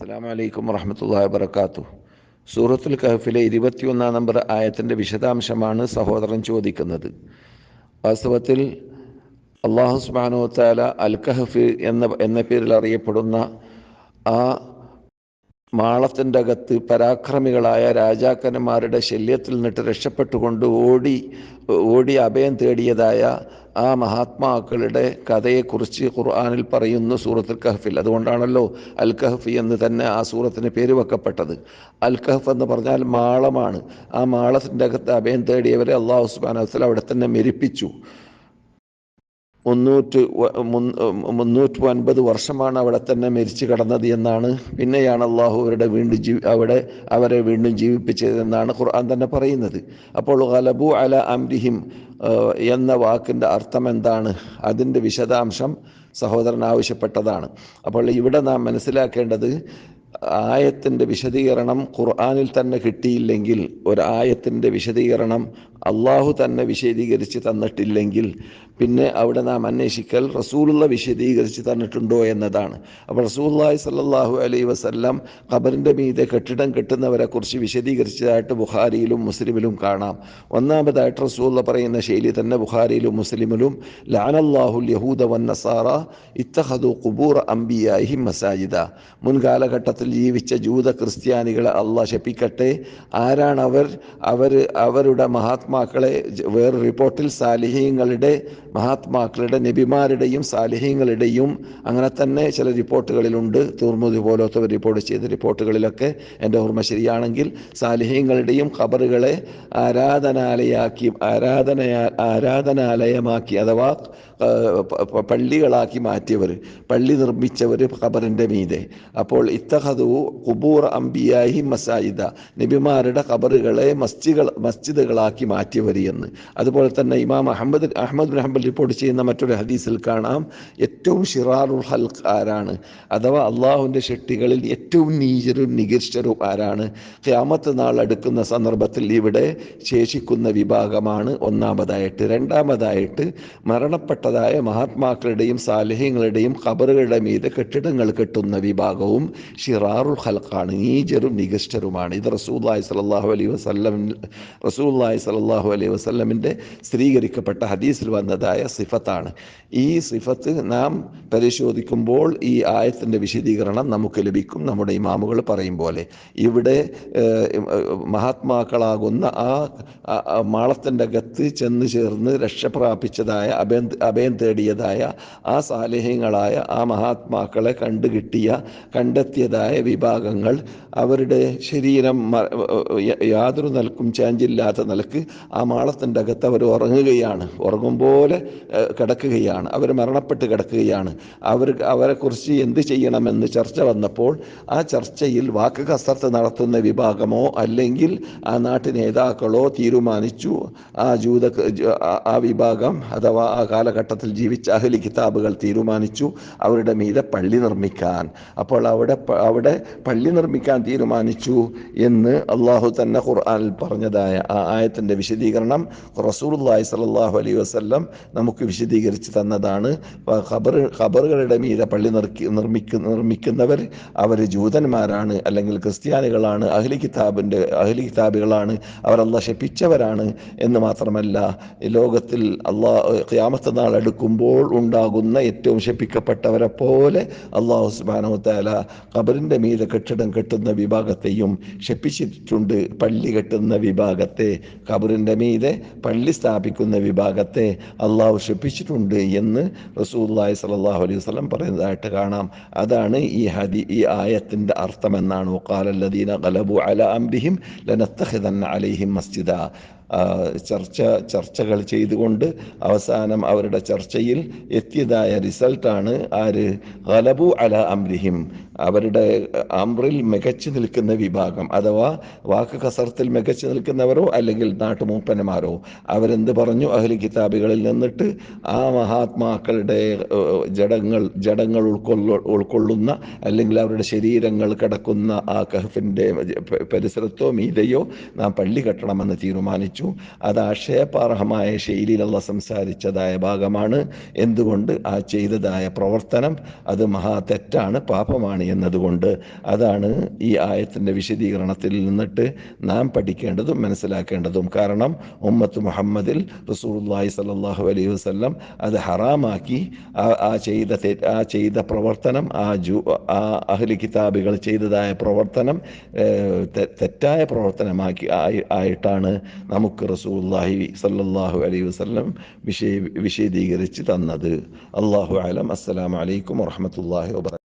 അസ്സാം വലൈക്കും വറഹമത്തല്ലാ വബർക്കാത്തു സൂറത്തുൽ കഹഫിലെ ഇരുപത്തിയൊന്നാം നമ്പർ ആയത്തിന്റെ വിശദാംശമാണ് സഹോദരൻ ചോദിക്കുന്നത്. വാസ്തവത്തിൽ അള്ളാഹു താല അൽ കഹഫ് എന്ന എന്ന പേരിൽ അറിയപ്പെടുന്ന ആ മാളത്തിന്റെ അകത്ത് പരാക്രമികളായ രാജാക്കന്മാരുടെ ശല്യത്തിൽ നിന്നിട്ട് രക്ഷപ്പെട്ടുകൊണ്ട് ഓടി ഓടി അഭയം തേടിയതായ ആ മഹാത്മാക്കളുടെ കഥയെക്കുറിച്ച് ഖുർആാനിൽ പറയുന്നു സൂറത്തുൽ കഹഫിൽ. അതുകൊണ്ടാണല്ലോ അൽ കഹഫ് എന്ന് തന്നെ ആ സൂറത്തിന് പേര് വെക്കപ്പെട്ടത്. അൽ കഹഫ് എന്ന് പറഞ്ഞാൽ മാളമാണ്. ആ മാളത്തിന്റെ അകത്ത് അഭയം തേടിയവരെ അള്ളാഹു സുബാന അവിടെ തന്നെ മെരിപ്പിച്ചു. മുന്നൂറ്റ് മുന്നൂറ്റി ഒൻപത് വർഷമാണ് അവിടെ തന്നെ മരിച്ചു കിടന്നത് എന്നാണ്. പിന്നെയാണ് അള്ളാഹു അവരുടെ വീണ്ടും ജീവി അവിടെ അവരെ വീണ്ടും ജീവിപ്പിച്ചതെന്നാണ് ഖുർആൻ തന്നെ പറയുന്നത്. അപ്പോൾ ഗലബു അല അംരിഹിം എന്ന വാക്കിന്റെ അർത്ഥം എന്താണ്? അതിന്റെ വിശദാംശം സഹോദരൻ ആവശ്യപ്പെട്ടതാണ്. അപ്പോൾ ഇവിടെ നാം മനസ്സിലാക്കേണ്ടത് ആയത്തിന്റെ വിശദീകരണം ഖുർആാനിൽ തന്നെ കിട്ടിയില്ലെങ്കിൽ ഒരു ആയത്തിന്റെ വിശദീകരണം അള്ളാഹു തന്നെ വിശദീകരിച്ച് തന്നിട്ടില്ലെങ്കിൽ പിന്നെ അവിടെ നാം അന്വേഷിക്കൽ റസൂലുള്ള വിശദീകരിച്ച് തന്നിട്ടുണ്ടോ എന്നതാണ്. അപ്പോൾ റസൂല്ലായി സല്ലാഹു അലൈ വസല്ലം ഖബറിന്റെ മീതെ കെട്ടിടം കെട്ടുന്നവരെ കുറിച്ച് വിശദീകരിച്ചതായിട്ട് ബുഹാരിയിലും മുസ്ലിമിലും കാണാം. ഒന്നാമതായിട്ട് റസൂള്ള പറയുന്ന ശൈലി തന്നെ ബുഹാരിയിലും മുസ്ലിമിലും ലാനല്ലാഹുൽ യഹൂദ വന്നസാറ ഇത്തഹദു കുബൂർ അംബിയാഹി മസാജിദ. മുൻകാലഘട്ടത്തിൽ ജീവിച്ച ജൂത ക്രിസ്ത്യാനികളെ അള്ളാഹ് ശപിക്കട്ടെ. ആരാണ് അവർ അവരുടെ മഹാത്മാക്കളെ വേറെ റിപ്പോർട്ടിൽ സാലിഹീങ്ങളുടെ മഹാത്മാക്കളുടെ നബിമാരുടെയും സാലിഹീങ്ങളുടെയും അങ്ങനെ തന്നെ ചില റിപ്പോർട്ടുകളിലുണ്ട് തൂർമുതി പോലത്തെ റിപ്പോർട്ട് ചെയ്ത റിപ്പോർട്ടുകളിലൊക്കെ എന്റെ ഓർമ്മ ശരിയാണെങ്കിൽ സാലിഹീങ്ങളുടെയും ഖബറുകളെ ആരാധനാലയാക്കി ആരാധന ആരാധനാലയമാക്കി അഥവാ പള്ളികളാക്കി മാറ്റിയവർ പള്ളി നിർമ്മിച്ചവർ ഖബറിന്റെ മീതെ. അപ്പോൾ ഇത്തഹദു കുബൂർ അംബിയായി മസായിദ നബിമാരുടെ ഖബറുകളെ മസ്ജിദുകൾ മസ്ജിദുകളാക്കി മാറ്റിയവർ എന്ന്. അതുപോലെ തന്നെ Imam Ahmad Ahmad bin Hanbal report ചെയ്യുന്ന മറ്റൊരു ഹദീസിൽ കാണാം ഏറ്റവും ഷിറാറുൽ ഹൽക്ക് ആരാണ്? അഥവാ അള്ളാഹുവിന്റെ ഷെട്ടികളിൽ ഏറ്റവും നീചരും നികൃഷ്ടരും ആരാണ്? ക്യാമത്ത് നാൾ അടുക്കുന്ന സന്ദർഭത്തിൽ ഇവിടെ ശേഷിക്കുന്ന വിഭാഗമാണ് ഒന്നാമതായിട്ട്. രണ്ടാമതായിട്ട് മരണപ്പെട്ടതായ മഹാത്മാക്കളുടെയും സാലഹ്യങ്ങളുടെയും ഖബറുകളുടെ മീത് കെട്ടിടങ്ങൾ കെട്ടുന്ന വിഭാഗവും ഷിറാറുൽ ഹൽക്കാണ് നീചരും നികൃഷ്ടരുമാണ്. ഇത് റസൂല്ലായി സലാഹു അലൈഹി വസ്ലം റസൂല്ലായി സലാഹു അലൈഹി വസ്ലമിന്റെ സ്ഥിരീകരിക്കപ്പെട്ട ഹദീസിൽ വന്നതായ സിഫത്താണ്. ഈ സിഫത്ത് നാം പരിശോധിക്കുമ്പോൾ ഈ ആയത്തിന്റെ വിശദീകരണം നമുക്ക് ലഭിക്കും നമ്മുടെ ഇമാമുകൾ പറയും പോലെ. ഇവിടെ മഹാത്മാക്കളാകുന്ന ആ മാളത്തിന്റെ അകത്ത് ചെന്ന് ചേർന്ന് രക്ഷപ്രാപിച്ചതായ അഭയം അഭയം തേടിയതായ ആ സാലേഹ്യങ്ങളായ ആ മഹാത്മാക്കളെ കണ്ടുകിട്ടിയ കണ്ടെത്തിയതായ വിഭാഗങ്ങൾ അവരുടെ ശരീരം യാതൊരു നിലക്കും ചാഞ്ചില്ലാത്ത നിലയ്ക്ക് ആ മാളത്തിന്റെ അകത്ത് അവർ ഉറങ്ങുകയാണ്. ഉറങ്ങും പോലെ കിടക്കുകയാണ്. അവർ മരണപ്പെട്ട് കിടക്കുകയാണ്. അവർ അവരെക്കുറിച്ച് എന്ത് ചെയ്യണമെന്ന് ചർച്ച വന്നപ്പോൾ ആ ചർച്ചയിൽ വാക്ക് കസർത്ത് നടത്തുന്ന വിഭാഗമോ അല്ലെങ്കിൽ ആ നാട്ടു നേതാക്കളോ തീരുമാനിച്ചു. ആ ജൂത ആ വിഭാഗം അഥവാ ആ കാലഘട്ടത്തിൽ ജീവിച്ച അഹലി കിതാബുകൾ തീരുമാനിച്ചു അവരുടെ മീതെ പള്ളി നിർമ്മിക്കാൻ. അപ്പോൾ അവിടെ അവിടെ പള്ളി നിർമ്മിക്കാൻ തീരുമാനിച്ചു എന്ന് അള്ളാഹു തന്നെ ഖുർആാനിൽ പറഞ്ഞതായ ആ ആയത്തിന്റെ വിശദീകരണം റസൂലുള്ളാഹി സലാഹു അലൈഹി വസ്ല്ലം നമുക്ക് വിശദീകരിച്ച് തന്നതാണ്. ഖബർ ഖബറുകളുടെ മീതെ പള്ളി നിർക്കി നിർമ്മിക്കുന്ന നിർമ്മിക്കുന്നവർ അവർ ജൂതന്മാരാണ് അല്ലെങ്കിൽ ക്രിസ്ത്യാനികളാണ് അഹ്ലി കിതാബിന്റെ അഹ്ലി കിതാബികളാണ് അവർ ശപ്പിച്ചവരാണ് എന്ന് മാത്രമല്ല ലോകത്തിൽ അള്ളാഹ് ക്യാമത്തെ നാൾ എടുക്കുമ്പോൾ ഉണ്ടാകുന്ന ഏറ്റവും ശപിക്കപ്പെട്ടവരെ പോലെ അള്ളാഹു സുബാനോത്താല താല ഖബറിന്റെ മീതെ കെട്ടിടം കെട്ടുന്ന വിഭാഗത്തെയും ശപിച്ചിട്ടുണ്ട് പള്ളി കെട്ടുന്ന വിഭാഗത്തെ ഖബറിന്റെ മീതെ പള്ളി സ്ഥാപിക്കുന്ന വിഭാഗത്തെ അള്ളാഹു ശപ്പിച്ചിട്ടുണ്ട് എന്ന് റസൂല്ലായി സലാഹു അലൈഹി വസ്ലം പറയുന്നതായിട്ട് കാണാം. അതാണ് ഈ ഹദി ഈ ആയത്തിന്റെ അർത്ഥമെന്നാണ്. ഒക്കാലല്ലദീന ഗലബു അല അംബിഹിം ലനത്തഹിദൻ അലൈഹിം മസ്ജിദ. ചർച്ച ചർച്ചകൾ ചെയ്തുകൊണ്ട് അവസാനം അവരുടെ ചർച്ചയിൽ എത്തിയതായ റിസൾട്ടാണ് ആര്? ഗലബു അല അംരിഹിം. അവരുടെ അമ്രിൽ മികച്ചു നിൽക്കുന്ന വിഭാഗം. അഥവാ വാക്ക് കസർത്തിൽ മികച്ചു നിൽക്കുന്നവരോ അല്ലെങ്കിൽ നാട്ടുമൂപ്പന്മാരോ. അവരെന്ത് പറഞ്ഞു? അഹ്ലി കിതാബുകളിൽ നിന്നിട്ട് ആ മഹാത്മാക്കളുടെ ജഡങ്ങൾ ജഡങ്ങൾ ഉൾക്കൊള്ള ഉൾക്കൊള്ളുന്ന അല്ലെങ്കിൽ അവരുടെ ശരീരങ്ങൾ കിടക്കുന്ന ആ കഹഫിന്റെ പരിസരത്തോ മീതയോ നാം പള്ളി കെട്ടണമെന്ന് തീരുമാനിച്ചു. പരാമർശിച്ചു അത് ആക്ഷേപാർഹമായ ശൈലിയിൽ അള്ള സംസാരിച്ചതായ ഭാഗമാണ്. എന്തുകൊണ്ട്? ആ ചെയ്തതായ പ്രവർത്തനം അത് മഹാ തെറ്റാണ് പാപമാണ് എന്നതുകൊണ്ട്. അതാണ് ഈ ആയത്തിന്റെ വിശദീകരണത്തിൽ നിന്നിട്ട് നാം പഠിക്കേണ്ടതും മനസ്സിലാക്കേണ്ടതും. കാരണം ഉമ്മത്ത് മുഹമ്മദിൽ റസൂലുള്ളാഹി സലാഹു അലൈഹി വസ്ലം അത് ഹറാമാക്കി ആ ചെയ്ത ആ ചെയ്ത പ്രവർത്തനം ആ ജു ആ അഹ്ലി കിതാബികൾ ചെയ്തതായ പ്രവർത്തനം തെറ്റായ പ്രവർത്തനമാക്കി ആയിട്ടാണ് നമുക്ക് റസൂലുള്ളാഹി സ്വല്ലല്ലാഹു അലൈഹി വസല്ലം വിഷയ വിശദീകരിച്ച് തന്നത്. അള്ളാഹു അലം. അസ്സലാമു അലൈക്കും വറഹ്മത്തുള്ളാഹി വബറകാതുഹു